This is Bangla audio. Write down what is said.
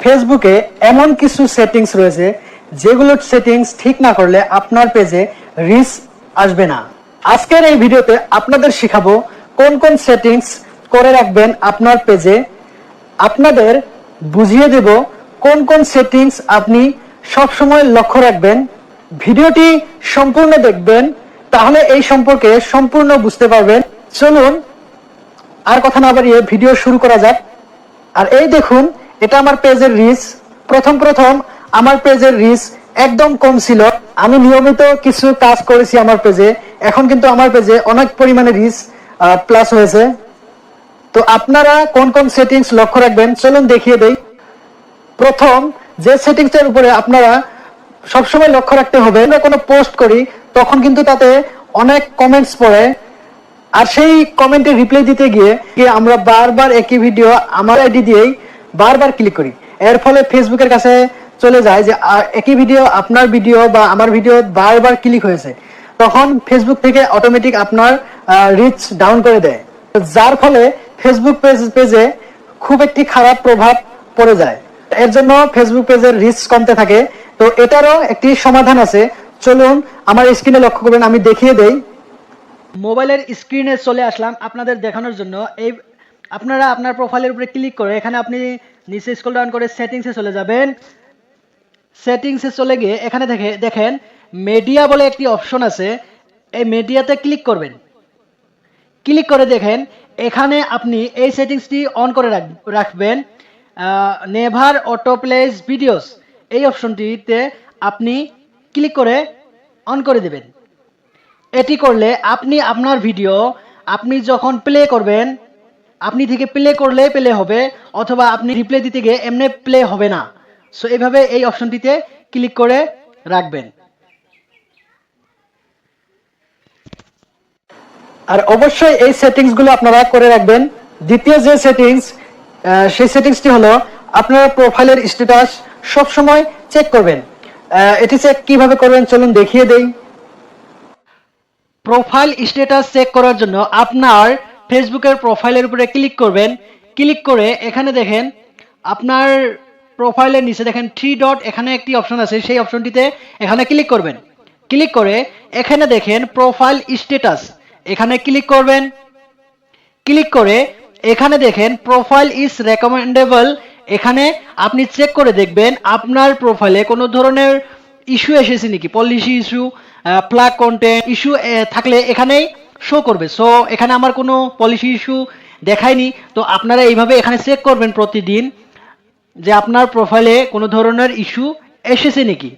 ফেসবুকে এমন কিছু সেটিংস রয়েছে যেগুলোর সেটিংস ঠিক না করলে আপনার পেজে রিচ আসবে না। আজকের এই ভিডিওতে আপনাদের শেখাবো কোন কোন সেটিংস করে রাখবেন আপনার পেজে আপনাদের বুঝিয়ে দেব কোন কোন সেটিংস আপনি সব সময় লক্ষ্য রাখবেন। ভিডিওটি সম্পূর্ণ দেখবেন, তাহলে এই সম্পর্কে সম্পূর্ণ বুঝতে পারবেন। চলুন আর কথা না বাড়িয়ে ভিডিও শুরু করা যাক। আর এই দেখুন এটা আমার পেজের রিচ প্রথম প্রথম আমার পেজের রিচ একদম কম ছিল। আমি নিয়মিত কিছু কাজ করেছি আমার পেজে। এখন কিন্তু আমার পেজে অনেক পরিমাণে রিচ প্লাস হয়েছে। তো আপনারা কোন কোন সেটিংস লক্ষ্য রাখবেন, চলুন দেখিয়ে দেই। প্রথম, যে সেটিংসের উপরে আপনারা সবসময় লক্ষ্য রাখতে হবে, আমরা কোনো পোস্ট করি, তখন কিন্তু তাতে অনেক কমেন্টস পড়ে। আর সেই কমেন্টে রিপ্লাই দিতে গিয়ে আমরা বারবার একই ভিডিও আমার আইডি দিয়েই বারবার ক্লিক করি। এর ফলে ফেসবুকের কাছে চলে যায় যে একই ভিডিও আপনার ভিডিও বা আমার ভিডিও বারবার ক্লিক হয়েছে। তখন ফেসবুক থেকে অটোমেটিক আপনার রিচ ডাউন করে দেয়। যার ফলে ফেসবুক পেজ পেজে খুব একটি খারাপ প্রভাব পড়ে যায়। এর জন্য ফেসবুক পেজের রিচ কমতে থাকে। তো এটারও একটি সমাধান আছে। চলুন আমার স্ক্রিনে লক্ষ্য করবেন আমি দেখিয়ে দেই। মোবাইলের স্ক্রিনে চলে আসলাম আপনাদের দেখানোর জন্য। এই আপনারা আপনার প্রোফাইলের উপরে ক্লিক করে, এখানে আপনি নিচে স্ক্রল ডাউন করে সেটিংসে চলে যাবেন। সেটিংসে চলে গিয়ে এখানে দেখে, দেখেন মিডিয়া বলে একটি অপশন আছে, এই মিডিয়াতে ক্লিক করবেন। ক্লিক করে দেখেন, এখানে আপনি এই সেটিংসটি অন করে রাখ- রাখবেন নেভার অটো প্লেস ভিডিওস এই অপশনটিতে আপনি ক্লিক করে অন করে দেবেন। এটি করলে আপনি আপনার ভিডিও আপনি যখন প্লে করবেন আপনি থেকে প্লে করলে প্লে হবে অথবা আপনি রিপ্লে দিতে গিয়ে এমনি প্লে হবে না। সো এইভাবে এই অপশনটিতে ক্লিক করে রাখবেন। আর অবশ্যই এই সেটিংসগুলো আপনারা করে রাখবেন। দ্বিতীয় যে সেটিংস সেই সেটিংসটি হলো আপনারা প্রোফাইলের স্ট্যাটাস সব সময় চেক করবেন এটি চেক কীভাবে করবেন চলুন দেখিয়ে দেই। প্রোফাইল স্ট্যাটাস চেক করার জন্য আপনার ফেসবুকের প্রোফাইলের উপরে ক্লিক করবেন। ক্লিক করে এখানে দেখেন, আপনার প্রোফাইলের নিচে দেখেন থ্রি ডট এখানে একটি অপশন আছে, সেই অপশনটিতে এখানে ক্লিক করবেন। ক্লিক করে এখানে দেখেন প্রোফাইল স্ট্যাটাস এখানে ক্লিক করবেন। ক্লিক করে এখানে দেখেন প্রোফাইল ইজ রেকমেন্ডেবল এখানে আপনি চেক করে দেখবেন আপনার প্রোফাইলে কোনো ধরনের ইস্যু এসেছে নাকি policy issue flag content issue থাকলে এখানেই শো করবে। সো এখানে আমার কোনো পলিসি ইস্যু দেখায়নি। তো আপনারা এইভাবে এখানে চেক করবেন প্রতিদিন যে আপনার প্রোফাইলে কোনো ধরনের ইস্যু এসেছে নাকি।